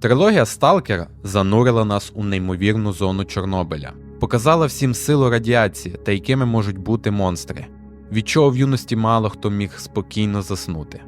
Трилогія Сталкер занурила нас у неймовірну зону Чорнобиля, показала всім силу радіації та якими можуть бути монстри, від чого в юності мало хто міг спокійно заснути.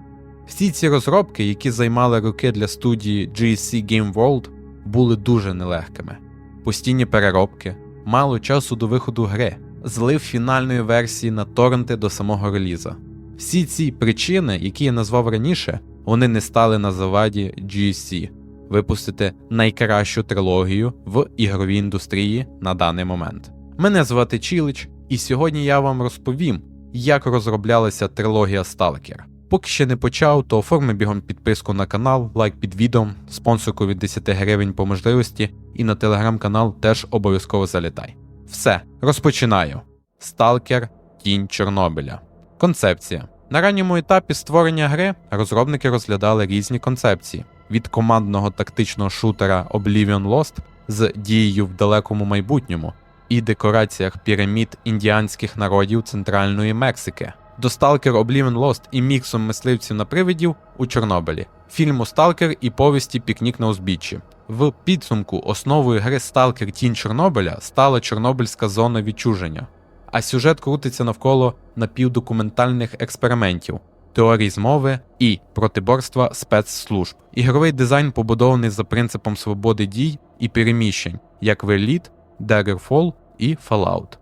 Всі ці розробки, які займали роки для студії GSC Game World, були дуже нелегкими. Постійні переробки, мало часу до виходу гри, злив фінальної версії на торренти до самого реліза. Всі ці причини, які я назвав раніше, вони не стали на заваді GSC випустити найкращу трилогію в ігровій індустрії на даний момент. Мене звати Чілич, і сьогодні я вам розповім, як розроблялася трилогія Stalker. Поки ще не почав, то оформи бігом підписку на канал, лайк під відео, спонсорку від 10 гривень по можливості, і на телеграм-канал теж обов'язково залітай. Все, розпочинаю. Сталкер Тінь Чорнобиля. Концепція. На ранньому етапі створення гри розробники розглядали різні концепції від командного тактичного шутера Oblivion Lost з дією в далекому майбутньому і декораціях пірамід індіанських народів Центральної Мексики. До Stalker Oblivion Lost і міксом мисливців на привидів у Чорнобилі, фільму Сталкер і повісті Пікнік на узбіччі. В підсумку основою гри Сталкер. Тінь Чорнобиля стала Чорнобильська зона відчуження, а сюжет крутиться навколо напівдокументальних експериментів, теорій змови і протиборства спецслужб. Ігровий дизайн побудований за принципом свободи дій і переміщень, як в Elite, Daggerfall і Fallout.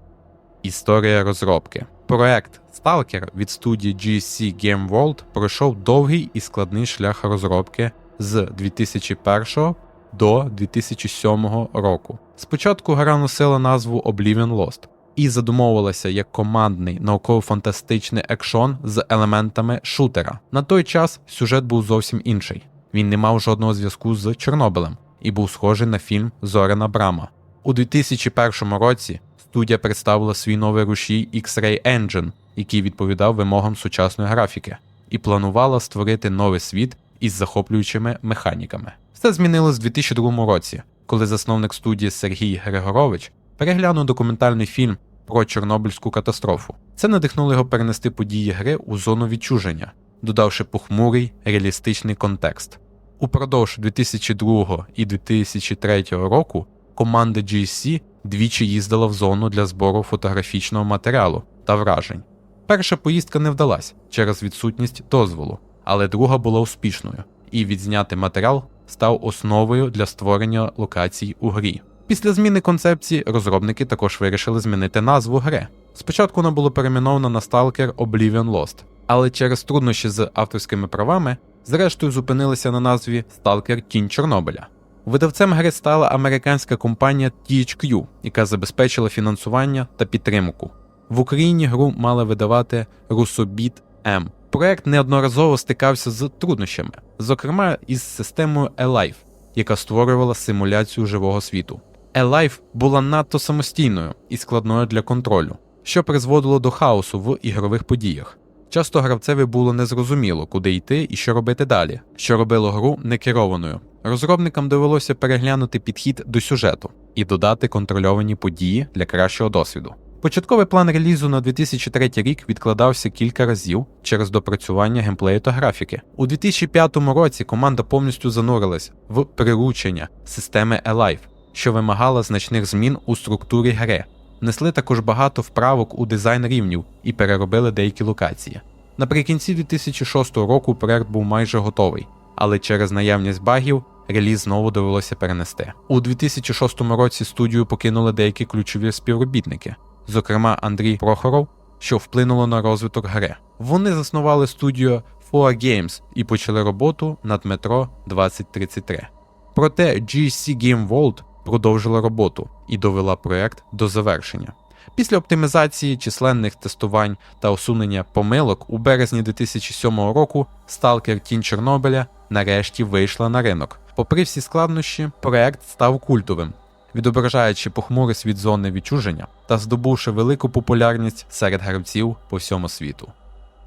Історія розробки. Проект Stalker від студії GSC Game World пройшов довгий і складний шлях розробки з 2001 до 2007 року. Спочатку гра носила назву Oblivion Lost і задумовувалася як командний науково-фантастичний екшон з елементами шутера. На той час сюжет був зовсім інший. Він не мав жодного зв'язку з Чорнобилем і був схожий на фільм Зоряна Брама. У 2001 році студія представила свій новий рушій X-Ray Engine, який відповідав вимогам сучасної графіки, і планувала створити новий світ із захоплюючими механіками. Все змінилось у 2002 році, коли засновник студії Сергій Григорович переглянув документальний фільм про Чорнобильську катастрофу. Це надихнуло його перенести події гри у зону відчуження, додавши похмурий реалістичний контекст. Упродовж 2002 і 2003 року команда GSC двічі їздила в зону для збору фотографічного матеріалу та вражень. Перша поїздка не вдалась через відсутність дозволу, але друга була успішною, і відзнятий матеріал став основою для створення локацій у грі. Після зміни концепції розробники також вирішили змінити назву гри. Спочатку вона була перейменована на Stalker Oblivion Lost, але через труднощі з авторськими правами, зрештою зупинилися на назві Stalker Тінь Чорнобиля. Видавцем гри стала американська компанія THQ, яка забезпечила фінансування та підтримку. В Україні гру мали видавати Rusobit M. Проект неодноразово стикався з труднощами, зокрема із системою Alive, яка створювала симуляцію живого світу. Alive була надто самостійною і складною для контролю, що призводило до хаосу в ігрових подіях. Часто гравцеві було незрозуміло, куди йти і що робити далі, що робило гру некерованою. Розробникам довелося переглянути підхід до сюжету і додати контрольовані події для кращого досвіду. Початковий план релізу на 2003 рік відкладався кілька разів через допрацювання геймплею та графіки. У 2005 році команда повністю занурилась в приручення системи Alive, що вимагала значних змін у структурі гри. Несли також багато вправок у дизайн рівнів і переробили деякі локації. Наприкінці 2006 року проект був майже готовий, але через наявність багів реліз знову довелося перенести. У 2006 році студію покинули деякі ключові співробітники, зокрема Андрій Прохоров, що вплинуло на розвиток гри. Вони заснували студію FOA Games і почали роботу над метро 2033. Проте GSC Game World продовжила роботу і довела проект до завершення. Після оптимізації численних тестувань та усунення помилок у березні 2007 року Stalker Тінь Чорнобиля нарешті вийшла на ринок. Попри всі складнощі, проект став культовим, відображаючи похмурий світ зони відчуження та здобувши велику популярність серед гравців по всьому світу.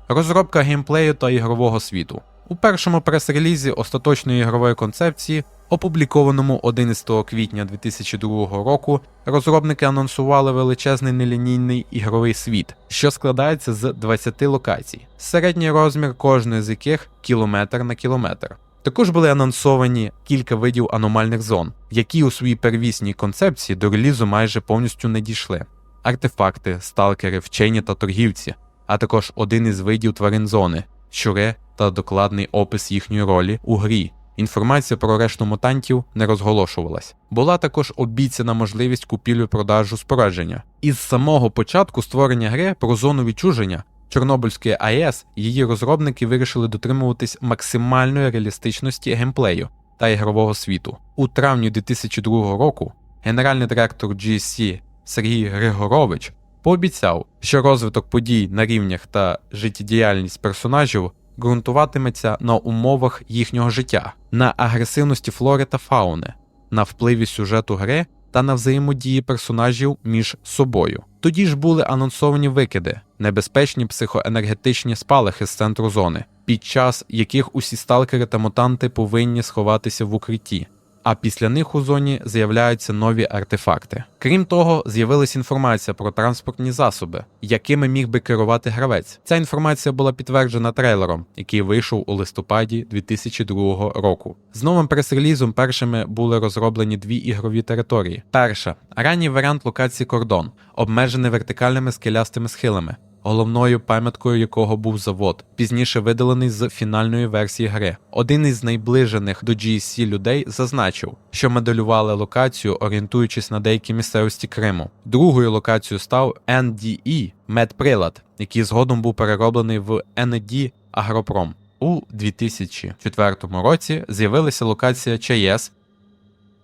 Розробка геймплею та ігрового світу. У першому прес-релізі остаточної ігрової концепції, опублікованому 11 квітня 2002 року, розробники анонсували величезний нелінійний ігровий світ, що складається з 20 локацій, середній розмір кожної з яких кілометр на кілометр. Також були анонсовані кілька видів аномальних зон, які у своїй первісній концепції до релізу майже повністю не дійшли. Артефакти, сталкери, вчені та торгівці, а також один із видів тварин зони, щури та докладний опис їхньої ролі у грі. Інформація про решту мутантів не розголошувалась. Була також обіцяна можливість купівлі-продажу спорадження. Із самого початку створення гри про зону відчуження Чорнобильської АЕС її розробники вирішили дотримуватись максимальної реалістичності геймплею та ігрового світу. У травні 2002 року генеральний директор GSC Сергій Григорович пообіцяв, що розвиток подій на рівнях та життєдіяльність персонажів ґрунтуватиметься на умовах їхнього життя, на агресивності флори та фауни, на впливі сюжету гри та на взаємодії персонажів між собою. Тоді ж були анонсовані викиди, небезпечні психоенергетичні спалахи з центру зони, під час яких усі сталкери та мутанти повинні сховатися в укритті. А після них у зоні з'являються нові артефакти. Крім того, з'явилася інформація про транспортні засоби, якими міг би керувати гравець. Ця інформація була підтверджена трейлером, який вийшов у листопаді 2002 року. З новим прес-релізом першими були розроблені дві ігрові території. Перша ранній варіант локації кордон, обмежений вертикальними скелястими схилами головною пам'яткою якого був завод, пізніше видалений з фінальної версії гри. Один із найближених до GSC людей зазначив, що моделювали локацію, орієнтуючись на деякі місцевості Криму. Другою локацією став NDE Медприлад, який згодом був перероблений в ND Агропром. У 2004 році з'явилася локація ЧАЕС,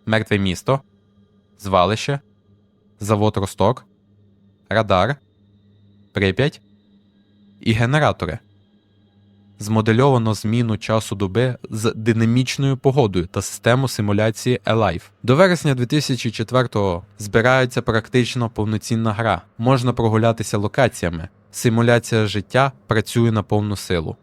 Мертве місто, Звалище, Завод Росток, Радар. Прип'ять і генератори. Змодельовано зміну часу доби з динамічною погодою та систему симуляції Alive. До вересня 2004-го збирається практично повноцінна гра. Можна прогулятися локаціями. Симуляція життя працює на повну силу.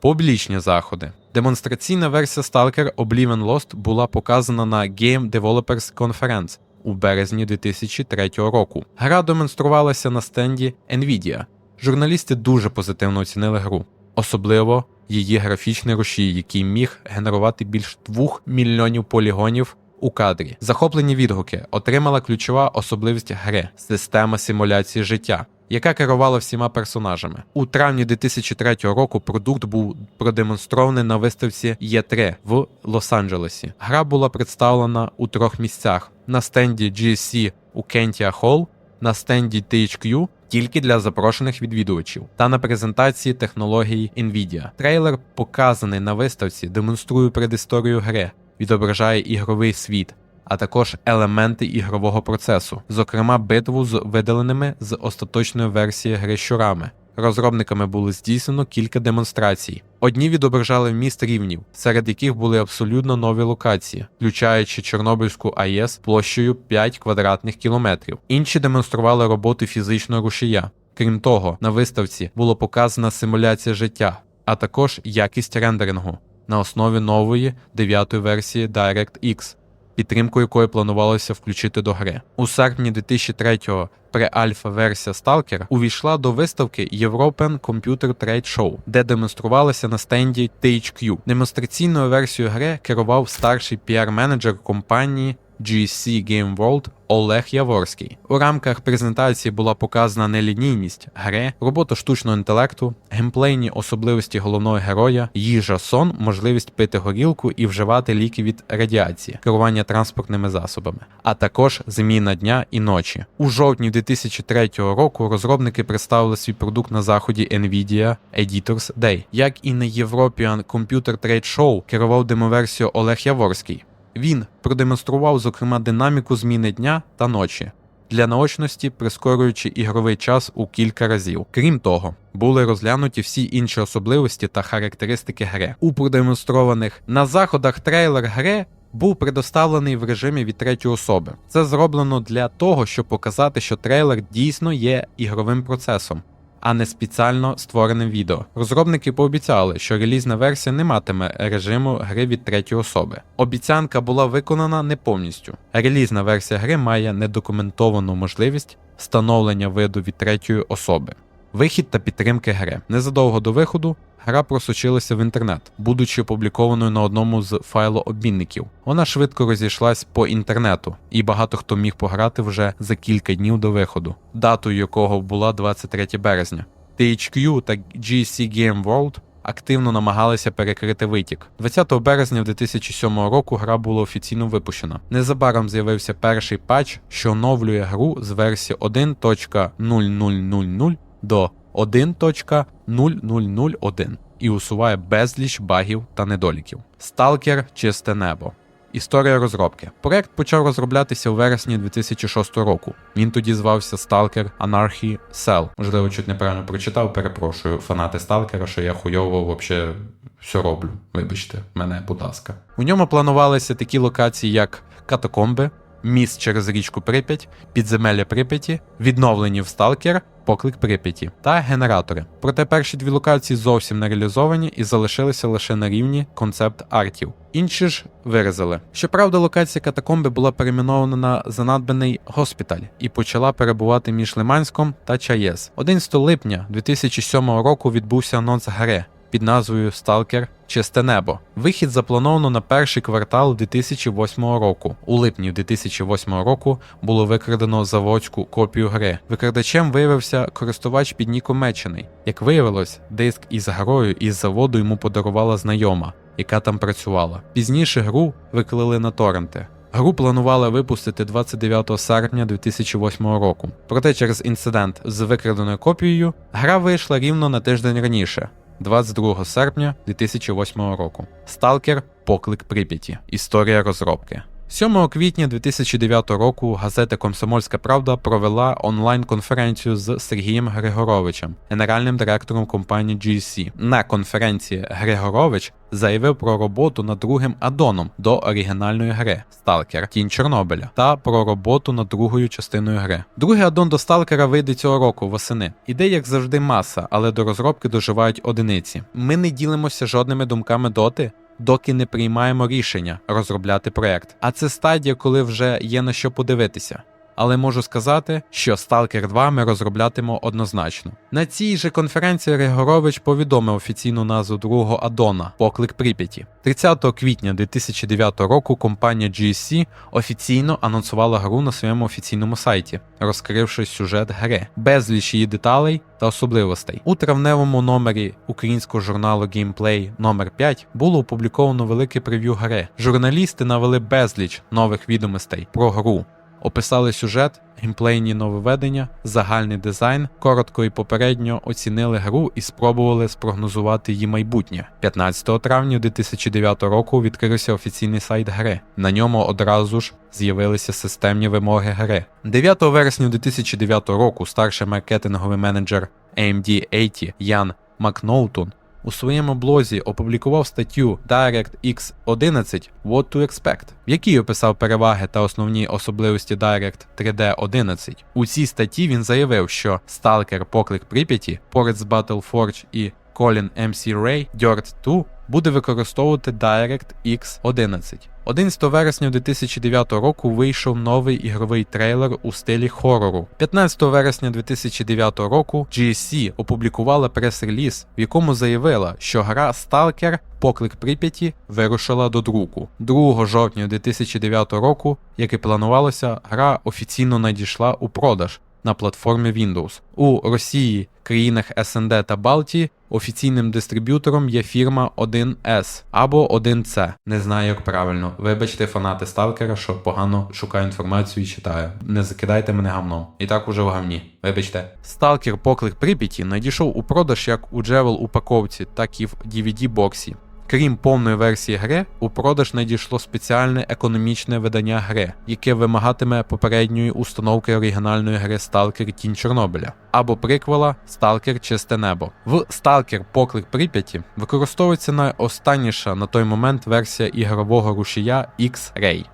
Публічні заходи. Демонстраційна версія Stalker Oblivion Lost була показана на Game Developers Conference у березні 2003 року. Гра демонструвалася на стенді Nvidia. Журналісти дуже позитивно оцінили гру, особливо її графічний рушій, який міг генерувати більш 2 мільйонів полігонів у кадрі. Захоплені відгуки отримала ключова особливість гри система симуляції життя яка керувала всіма персонажами. У травні 2003 року продукт був продемонстрований на виставці Є3 в Лос-Анджелесі. Гра була представлена у трьох місцях: на стенді GSC у Кентія Холл, на стенді THQ тільки для запрошених відвідувачів та на презентації технологій Nvidia. Трейлер, показаний на виставці, демонструє предісторію гри, відображає ігровий світ, а також елементи ігрового процесу, зокрема битву з видаленими з остаточної версії гри щурами. Розробниками було здійснено кілька демонстрацій. Одні відображали міст рівнів, серед яких були абсолютно нові локації, включаючи Чорнобильську АЕС площею 5 квадратних кілометрів. Інші демонстрували роботу фізичного рушія. Крім того, на виставці було показана симуляція життя, а також якість рендерингу на основі нової дев'ятої версії DirectX підтримку якої планувалося включити до гри. У серпні 2003-го Пре-альфа-версія Stalker увійшла до виставки European Computer Trade Show, де демонструвалася на стенді THQ. Демонстраційною версією гри керував старший піар-менеджер компанії GSC Game World Олег Яворський. У рамках презентації була показана нелінійність гри, робота штучного інтелекту, геймплейні особливості головного героя, їжа, сон, можливість пити горілку і вживати ліки від радіації, керування транспортними засобами, а також зміна дня і ночі. У жовтні 2003 року розробники представили свій продукт на заході Nvidia Editors Day. Як і на European Computer Trade Show керував демоверсію Олег Яворський. Він продемонстрував, зокрема, динаміку зміни дня та ночі для наочності, прискорюючи ігровий час у кілька разів. Крім того, були розглянуті всі інші особливості та характеристики гри. У продемонстрованих на заходах трейлер гри. Був предоставлений в режимі від третьої особи. Це зроблено для того, щоб показати, що трейлер дійсно є ігровим процесом, а не спеціально створеним відео. Розробники пообіцяли, що релізна версія не матиме режиму гри від третьої особи. Обіцянка була виконана не повністю. Релізна версія гри має недокументовану можливість встановлення виду від третьої особи. Вихід та підтримки гри. Незадовго до виходу гра просочилася в інтернет, будучи опублікованою на одному з файлообмінників. Вона швидко розійшлась по інтернету, і багато хто міг пограти вже за кілька днів до виходу, датою якого була 23 березня. THQ та GC Game World активно намагалися перекрити витік. 20 березня 2007 року гра була офіційно випущена. Незабаром з'явився перший патч, що оновлює гру з версії 1.0000 до 1.0001 і усуває безліч багів та недоліків. Сталкер Чисте небо. Історія розробки. Проект почав розроблятися у вересні 2006 року. Він тоді звався Stalker Anarchy Cell. Можливо, чуть неправильно прочитав, перепрошую, фанати Сталкера, що я хуйово вообще все роблю. Вибачте, мене, будь ласка. У ньому планувалися такі локації, як катакомби, міст через річку Прип'ять, підземелля Прип'яті, відновлені в Сталкер, поклик Прип'яті та генератори. Проте перші дві локації зовсім не реалізовані і залишилися лише на рівні концепт артів. Інші ж виразили. Щоправда, локація катакомби була перейменована на занадбаний госпіталь і почала перебувати між Лиманськом та Чаєс. 11 липня 2007 року відбувся анонс гри під назвою Сталкер Чисте небо. Вихід заплановано на перший квартал 2008 року. У липні 2008 року було викрадено заводську копію гри. Викрадачем виявився користувач під ніком Мечений. Як виявилось, диск із грою із заводу йому подарувала знайома, яка там працювала. Пізніше гру виклали на торренти. Гру планували випустити 29 серпня 2008 року. Проте через інцидент з викраденою копією гра вийшла рівно на тиждень раніше. 22 серпня 2008 року. Сталкер Поклик Прип'яті. Історія розробки. 7 квітня 2009 року газета Комсомольська Правда провела онлайн-конференцію з Сергієм Григоровичем, генеральним директором компанії GSC. На конференції Григорович заявив про роботу над другим аддоном до оригінальної гри Сталкер Тінь Чорнобиля та про роботу над другою частиною гри. Другий аддон до Сталкера вийде цього року восени. Ідей, як завжди, маса, але до розробки доживають одиниці. Ми не ділимося жодними думками доти. Доки не приймаємо рішення розробляти проект. А це стадія, коли вже є на що подивитися. Але можу сказати, що Stalker 2 ми розроблятимо однозначно. На цій же конференції Григорович повідомив офіційну назву другого аддона Поклик Прип'яті. 30 квітня 2009 року компанія GSC офіційно анонсувала гру на своєму офіційному сайті, розкривши сюжет гри, безліч її деталей та особливостей. У травневому номері українського журналу Gameplay номер 5 було опубліковано велике прев'ю гри. Журналісти навели безліч нових відомостей про гру. Описали сюжет, геймплейні нововведення, загальний дизайн, коротко і попередньо оцінили гру і спробували спрогнозувати її майбутнє. 15 травня 2009 року відкрився офіційний сайт гри. На ньому одразу ж з'явилися системні вимоги гри. 9 вересня 2009 року старший маркетинговий менеджер AMD 80 Ян Макноутон у своєму блозі опублікував статтю DirectX 11 What to Expect, в якій описав переваги та основні особливості Direct 3D 11. У цій статті він заявив, що Stalker Поклик Прип'яті поряд з Battleforge і Colin MC Ray Dirt 2 буде використовувати DirectX 11. 11 вересня 2009 року вийшов новий ігровий трейлер у стилі хорору. 15 вересня 2009 року GSC опублікувала прес-реліз, в якому заявила, що гра Stalker Поклик Прип'яті вирушила до друку. 2 жовтня 2009 року, як і планувалося, гра офіційно надійшла у продаж на платформі Windows. У Росії, країнах СНД та Балтії офіційним дистриб'ютором є фірма 1С або 1C. Не знаю, як правильно. Вибачте, фанати Сталкера, що погано шукаю інформацію і читаю. Не закидайте мене гамном. І так уже в гамні. Вибачте. Сталкер Поклик Прип'яті надійшов у продаж як у джевел упаковці, так і в DVD-боксі. Крім повної версії гри, у продаж надійшло спеціальне економічне видання гри, яке вимагатиме попередньої установки оригінальної гри Stalker Тінь Чорнобиля або приквела Stalker Чисте Небо. В Stalker Поклик Прип'яті використовується найостанніша на той момент версія ігрового рушія X-Ray.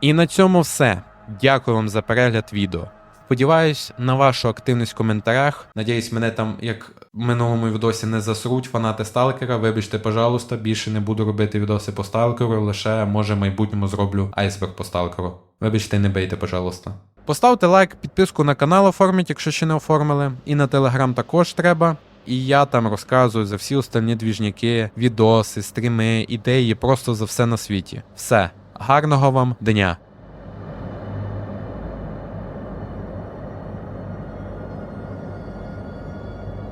І на цьому все. Дякую вам за перегляд відео. Сподіваюсь на вашу активність в коментарях. Надіюсь, мене там, як в минулому відосі, не засруть фанати сталкера. Вибачте, пожалуйста, більше не буду робити відоси по сталкеру, лише може в майбутньому зроблю айсберг по сталкеру. Вибачте, не бейте, пожалуйста. Поставте лайк, підписку на канал оформіть, якщо ще не оформили. І на телеграм також треба. І я там розказую за всі остальні двіжняки, відоси, стріми, ідеї, просто за все на світі. Все. Гарного вам дня!